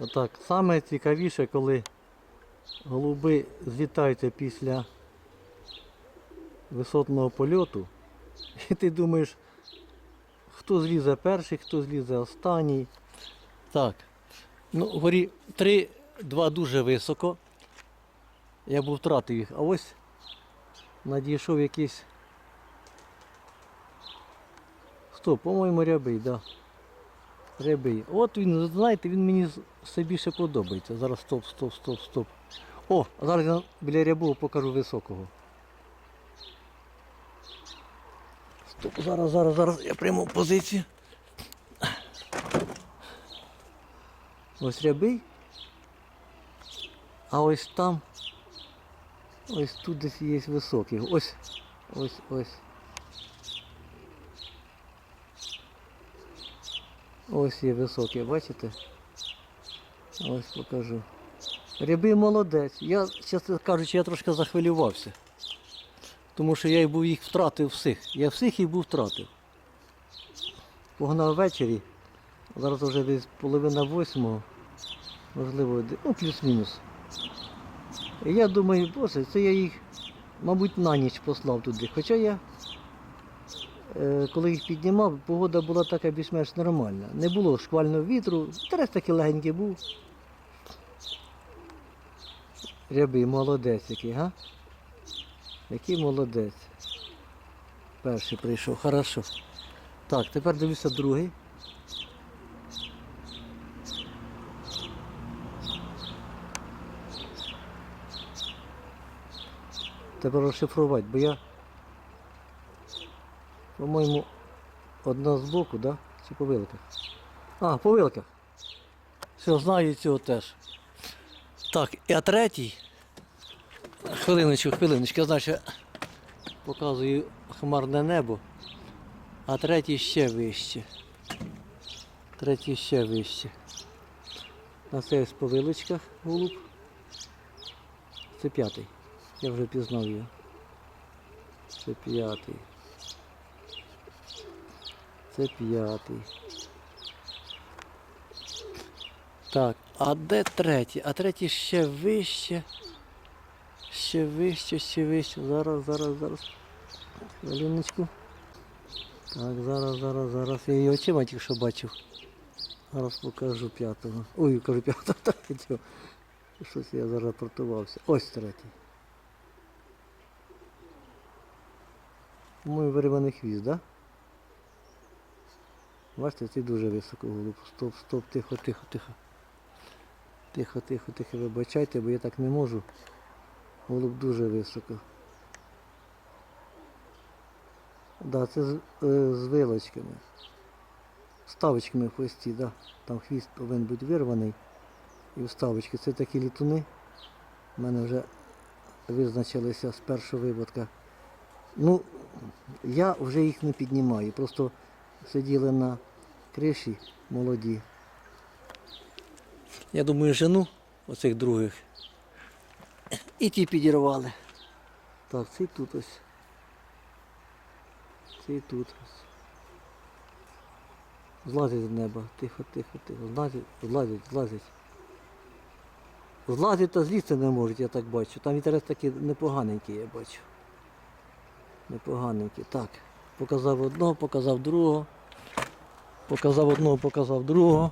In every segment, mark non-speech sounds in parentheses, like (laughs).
Отак. Саме цікавіше, коли голуби злітаються після висотного польоту, (laughs) і ти думаєш, хто злізе перший, хто злізе останній. Так. Ну, горі три, два дуже високо. Я був втратив їх. А ось надійшов якийсь. Стоп, по-моєму, рябий, да. Рябий. От він, знаєте, він мені все більше подобається. Зараз стоп, стоп, стоп, стоп. О, зараз я біля рябого покажу високого. Стоп, зараз, зараз, зараз я прийму позицію. Ось рябий. А ось там. Ось тут десь є високий. Ось, ось, ось. Ось є високий, бачите? Ось покажу. Рябий молодець. Я, чесно кажучи, я трошки захвилювався. Тому що я був їх втратив всіх. Я всіх їх був втратив. Погнав ввечері. Зараз вже десь половина восьмого. Можливо, ну, плюс-мінус. І я думаю, боже, це я їх, мабуть, на ніч послав туди. Хоча я, е, коли їх піднімав, погода була така більш-менш нормальна. Не було шквального вітру, терес такий легенький був. Рябий, молодець який, га? Який молодець. Перший прийшов, хорошо. Так, тепер дивлюся другий. Треба розшифрувати, бо я, по-моєму, одна з боку, да? Чи по вилках? А, по вилках. Все, знаю цього теж. Так, і а третій. Хвилиночку, хвилиночку, що показую хмарне небо, а третій ще вище. Третій ще вище. На це ось повилочках голуб. Це п'ятий. Я вже пізнав його. Це п'ятий. Це п'ятий. Так, а де третій? А третій ще вище. Ще вище, ще вище. Зараз, зараз, зараз. Хвилиночку. Так, зараз, зараз, зараз. Я її очима тільки що бачив. Зараз покажу п'ятого. Ой, кажу п'ятого, (laughs) третього. Щось я зараз портувався. Ось третій. Мой вириваний хвіст, так? Да? Бачите, це дуже високо голуб. Стоп, стоп, тихо, тихо, тихо. Тихо, тихо, тихо, вибачайте, бо я так не можу. Голуб дуже високо. Да, це з, е, з вилочками. Ставочками в хвості, да. Там хвіст повинен бути вирваний. І вставочки. Це такі літуни. У мене вже визначилися з першого випадка. Ну, я вже їх не піднімаю. Просто сиділи на криші молоді. Я думаю, жену оцих других. І ті підірвали. Так, цей тут ось. Цей тут ось. Злазять з неба. Тихо, тихо, тихо. Злазять, злазять, злазять. Злазять та злізти не можуть, я так бачу. Там інтерес такий непоганенький, я бачу. Непоганенький. Так. Показав одного, показав другого. Показав одного, показав другого.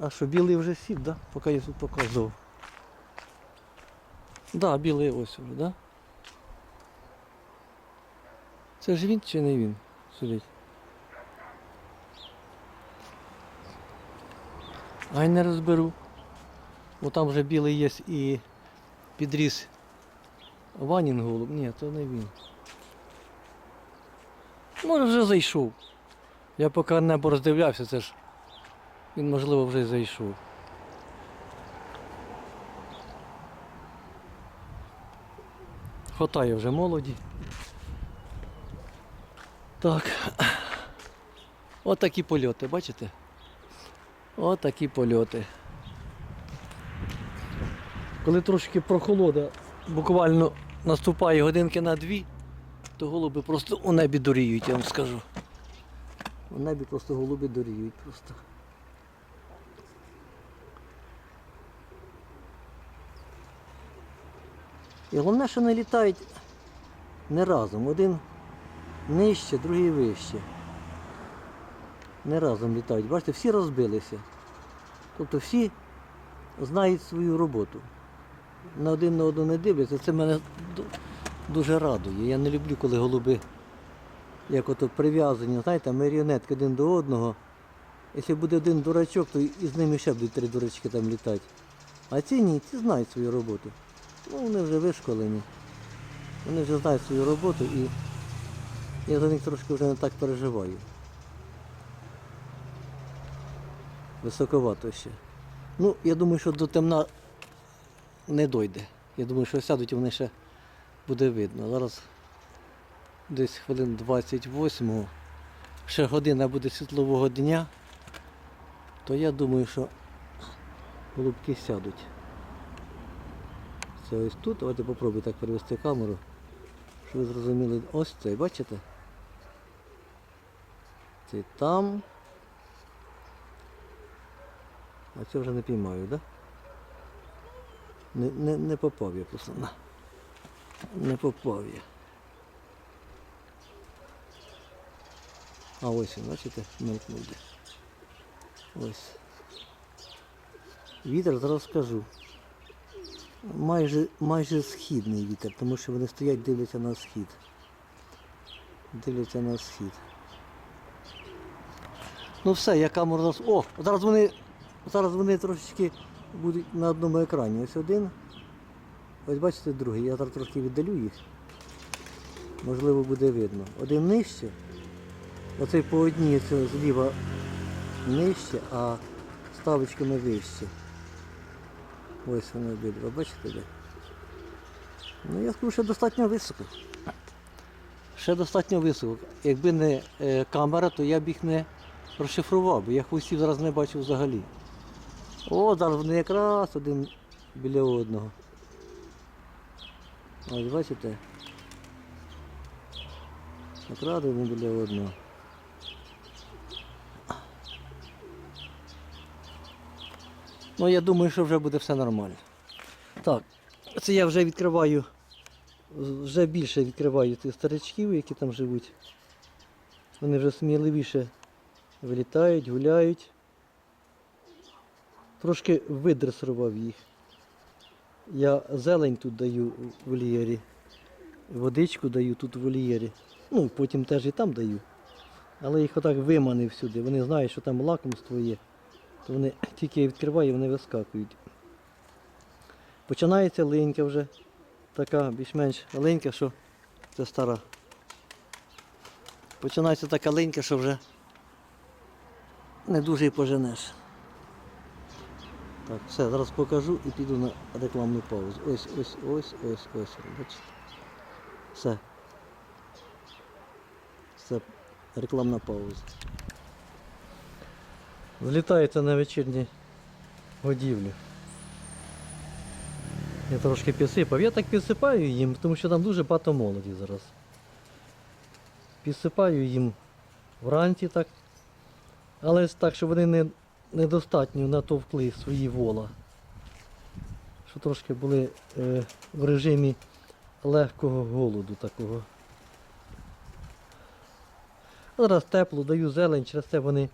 А що, білий вже сів, да? Поки я тут показував. Да, білий ось вже, да? Це ж він чи не він? Судіть. Ай не розберу. Бо там вже білий є і підріс Ванін голуб. Ні, то не він. Може вже зайшов. Я поки небо роздивлявся, це ж він можливо вже зайшов. Хватає вже молоді. Так. От польоти, бачите? От польоти. Коли трошки прохолода, буквально наступає годинки на дві, то голуби просто у небі доріють, я вам скажу. У небі просто голуби доріють просто. І головне, що не літають не разом. Один нижче, другий вище. Не разом літають. Бачите, всі розбилися. Тобто всі знають свою роботу. На один на одного не дивляться. Це мене дуже радує. Я не люблю, коли голуби як ото прив'язані, знаєте, маріонетки один до одного. Якщо буде один дурачок, то і з ними ще будуть три дурачки там літати. А ці ні, ці знають свою роботу. Ну, вони вже вишколені. Вони вже знають свою роботу і я за них трошки вже не так переживаю. Високовато ще. Ну, я думаю, що до темна не дойде. Я думаю, що сядуть і вони ще буде видно. Зараз десь хвилин 28, ще година буде світлового дня, то я думаю, що голубки сядуть. Це ось тут. Давайте попробую так перевести камеру, щоб ви зрозуміли. Ось цей, бачите? Це там. А це вже не піймаю, так? Да? Не, не, не попав я просто. На. Не попав я. А ось він, бачите, мелькнув десь. Ось. Вітер зараз скажу. Майже, майже східний вітер, тому що вони стоять, дивляться на схід. Дивляться на схід. Ну все, я камеру зараз. О! Зараз вони. Зараз вони трошечки будуть на одному екрані. Ось один. Ось бачите другий. Я зараз трошки віддалю їх. Можливо буде видно. Один нижче. Оцей по одній зліва нижче, а ставочками вище. Ось вони обидва, бачите де? Ну я скажу, що достатньо високо. Ще достатньо високо. Якби не е, камера, то я б їх не розшифрував, бо я хвостів зараз не бачив взагалі. О, зараз вони якраз один біля одного. Ось бачите? Якраз один біля одного. Ну, я думаю, що вже буде все нормально. Так, це я вже відкриваю, вже більше відкриваю цих старичків, які там живуть. Вони вже сміливіше вилітають, гуляють. Трошки видресував їх. Я зелень тут даю в вольєрі, водичку даю тут в вольєрі. Ну, потім теж і там даю. Але їх отак виманив сюди. Вони знають, що там лакомство є вони тільки я відкриваю, вони вискакують. Починається линька вже, така більш-менш линька, що це стара. Починається така линька, що вже не дуже і поженеш. Так, все, зараз покажу і піду на рекламну паузу. Ось, ось, ось, ось, ось. Бачите? Все. Все, рекламна пауза. Злітається на вечірні годівлі. Я трошки підсипав. Я так підсипаю їм, тому що там дуже багато молоді зараз. Підсипаю їм вранці так. Але так, щоб вони не, недостатньо натовкли свої вола. Що трошки були е, в режимі легкого голоду такого. Зараз тепло, даю зелень, через це вони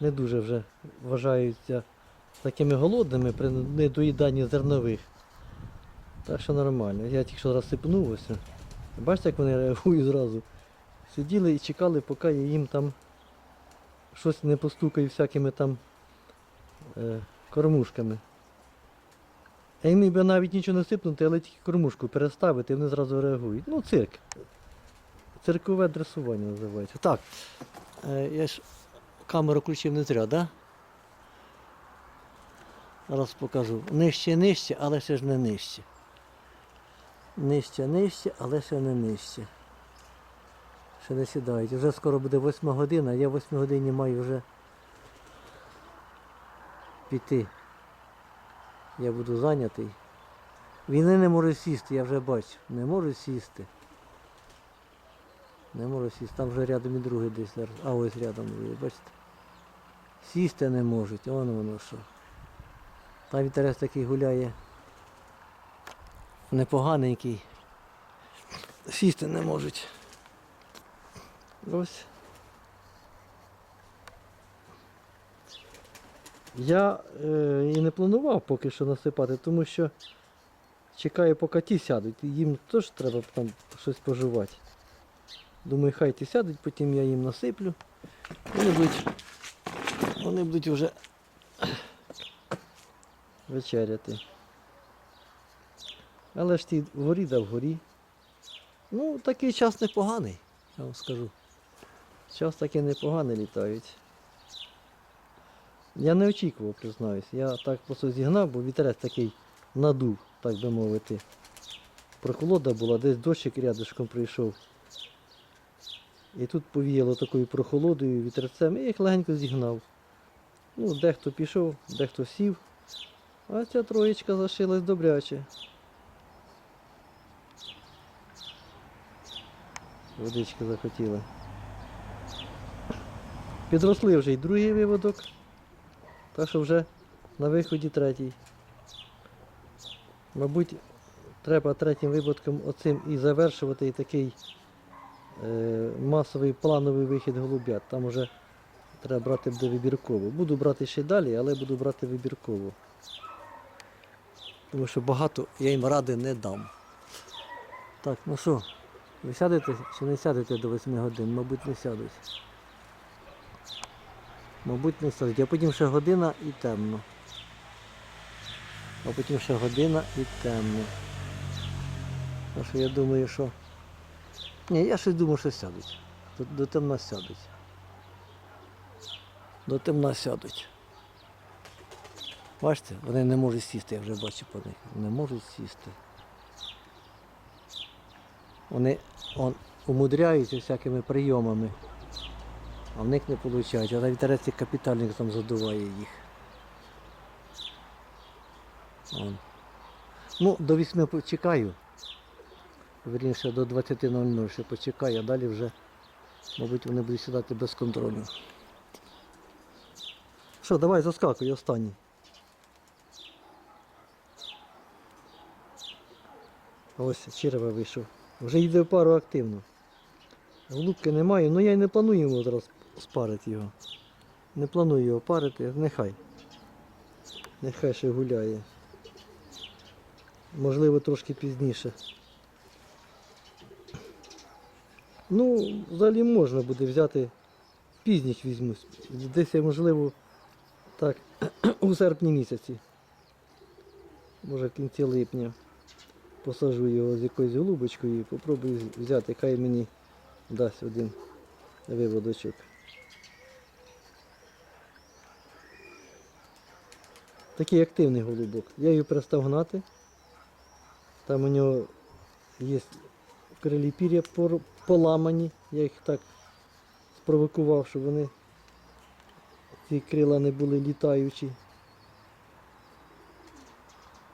не дуже вже вважаються такими голодними при недоїданні зернових. Так що нормально. Я тільки що розсипнув ось. Бачите, як вони реагують зразу. Сиділи і чекали, поки я їм там щось не постукаю всякими там е, кормушками. Я їм би навіть нічого не сипнути, але тільки кормушку переставити, і вони зразу реагують. Ну, цирк. Циркове дресування називається. Так, е, я ж камеру включив не зря, да? Зараз покажу. Нижче, нижче, але ще ж не нижче. Нижче, нижче, але ще не нижче. Ще не сідають. Вже скоро буде 8 година, я в 8 годині маю вже піти. Я буду зайнятий. Він не може сісти, я вже бачу. Не може сісти. Не можу сісти. Там вже рядом і другий десь. А ось рядом бачите? Сісти не можуть, вон воно що. Там вітерець такий гуляє. непоганенький. Сісти не можуть. Ось. Я е, і не планував поки що насипати, тому що чекаю, поки ті сядуть. Їм теж треба там щось пожувати. Думаю, хай ті сядуть, потім я їм насиплю. Вони будуть, вони будуть вже вечеряти. Але ж ті вгорі да вгорі. Ну, такий час непоганий, я вам скажу. Час такий непоганий літають. Я не очікував, признаюсь. Я так просто зігнав, бо вітерець такий надув, так би мовити. Прохолода була, десь дощик рядышком прийшов. І тут повіяло такою прохолодою, вітерцем, і їх легенько зігнав. Ну, дехто пішов, дехто сів, а ця троєчка зашилась добряче. Водички захотіли. Підросли вже й другий виводок. Так що вже на виході третій. Мабуть, треба третім випадком оцим і завершувати і такий е, масовий плановий вихід голубят. Там уже треба брати буде вибірково. Буду брати ще далі, але буду брати вибірково. Тому що багато я їм ради не дам. Так, ну що, ви сядете чи не сядете до 8 годин? Мабуть, не сядуть. Мабуть, не садить. А потім ще година і темно. А потім ще година і темно. Так що я думаю, що. Ні, я щось думаю, що сядуть. До, до темна сядуть. До темна сядуть. Бачите, вони не можуть сісти, я вже бачу по них. Не можуть сісти. Вони он, умудряються всякими прийомами. А в них не виходить, а вітерець капітальник там задуває їх. Вон. Ну, до 8 почекаю. Вірніше до 20.00 ще почекаю, а далі вже, мабуть, вони будуть сідати без контролю. Що, давай заскакуй останній. Ось черва вийшов. Вже йде в пару активно. Голубки немає, ну я й не планую йому зараз спарити його. Не планую його парити, нехай. Нехай ще гуляє. Можливо, трошки пізніше. Ну, взагалі можна буде взяти, пізніч візьму. Десь я, можливо, так, (clears throat) у серпні місяці. Може в кінці липня. Посажу його з якоюсь голубочкою і попробую взяти, хай мені дасть один виводочок. Такий активний голубок. Я його перестав гнати. Там у нього є крилі пір'я поламані. Я їх так спровокував, щоб вони ці крила не були літаючі.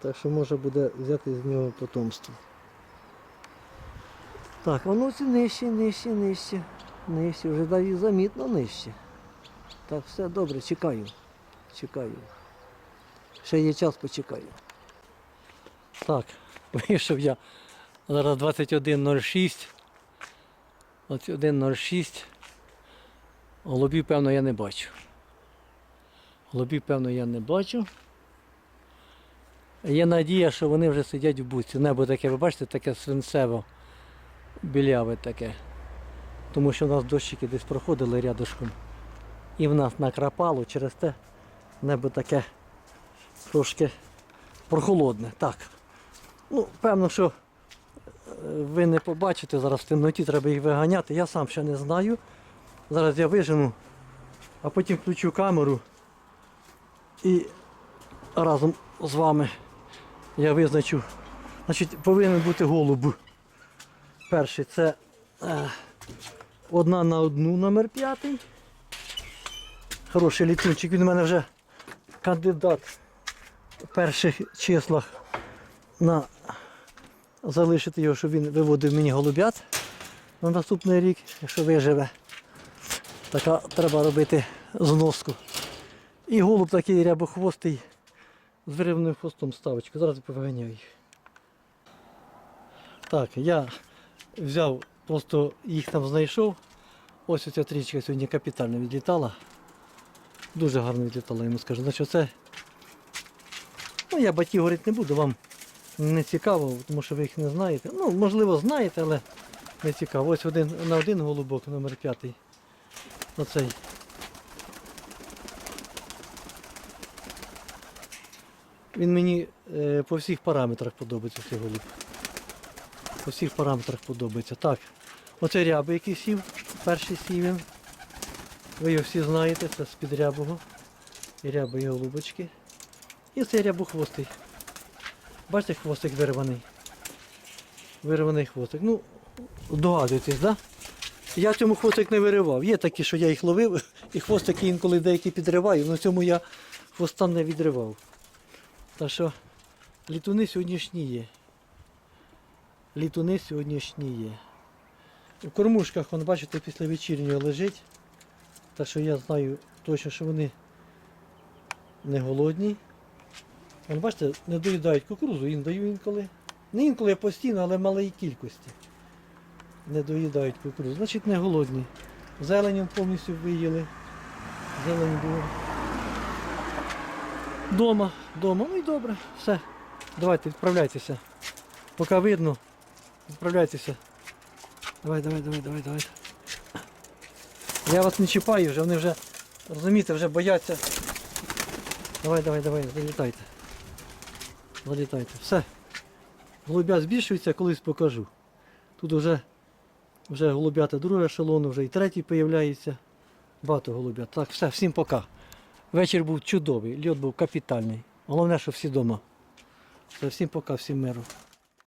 Так що можна буде взяти з нього потомство. Так, воно все нижче, нижче, нижче. Нижче, вже навіть замітно нижче. Так, все добре, чекаю. Чекаю. Ще є час, почекаю. Так, (laughs) вийшов я. Зараз 21.06. 21.06. Голубів, певно, я не бачу. Голубів, певно, я не бачу. Є надія, що вони вже сидять в буці. Небо таке, ви бачите, таке свинцево біляве таке. Тому що в нас дощики десь проходили рядышком. І в нас накрапало через те небо таке трошки прохолодне. Так. Ну, певно, що е, ви не побачите зараз в темноті, треба їх виганяти. Я сам ще не знаю. Зараз я вижену, а потім включу камеру і разом з вами я визначу. Значить, повинен бути голуб. Перший це е, одна на одну номер п'ятий. Хороший літунчик, він у мене вже кандидат в перших числах на залишити його, щоб він виводив мені голубят на наступний рік, якщо виживе. Така треба робити зноску. І голуб такий рябохвостий з виривним хвостом ставочка. Зараз повиганяю. Так, я взяв, просто їх там знайшов. Ось оця трічка сьогодні капітально відлітала. Дуже гарно відлітала, йому скажу. Значить, це. Ну, я батьків говорити не буду, вам не цікаво, тому що ви їх не знаєте. Ну, можливо, знаєте, але не цікаво. Ось один на один голубок, номер п'ятий. Оцей. Він мені е, по всіх параметрах подобається цей голуб. По всіх параметрах подобається. Так, оце ряби, який сів, перший сів. Ви його всі знаєте, це з-під рябого. І рябої голубочки. І цей рябохвостий. Бачите, хвостик вирваний. Вирваний хвостик. Ну, догадуєтесь? Да? Я цьому хвостик не виривав. Є такі, що я їх ловив, (laughs) і хвостики інколи деякі підриваю, але цьому я хвоста не відривав. Так що літуни сьогоднішні є. Літуни сьогоднішні є. У кормушках, вон, бачите, після вечірнього лежить. Так що я знаю точно, що вони не голодні. Вон, бачите, не доїдають кукурузу, їм даю інколи. Не інколи а постійно, але в малій кількості. Не доїдають кукурузу. Значить не голодні. Зеленю повністю виїли. Зелень було. Дома, дома. Ну і добре, все. Давайте, відправляйтеся. Поки видно, відправляйтеся. Давай, давай, давай, давай, давай. Я вас не чіпаю вже, вони вже, розумієте, вже бояться. Давай, давай, давай, залітайте. Залітайте. Все. Голубя збільшується, колись покажу. Тут вже, вже голубята другого ешелону, вже і третій появляється. Багато голубят. Так, все, всім пока. Вечір був чудовий, льот був капітальний. Головне, що всі вдома. Всім пока, всім миру.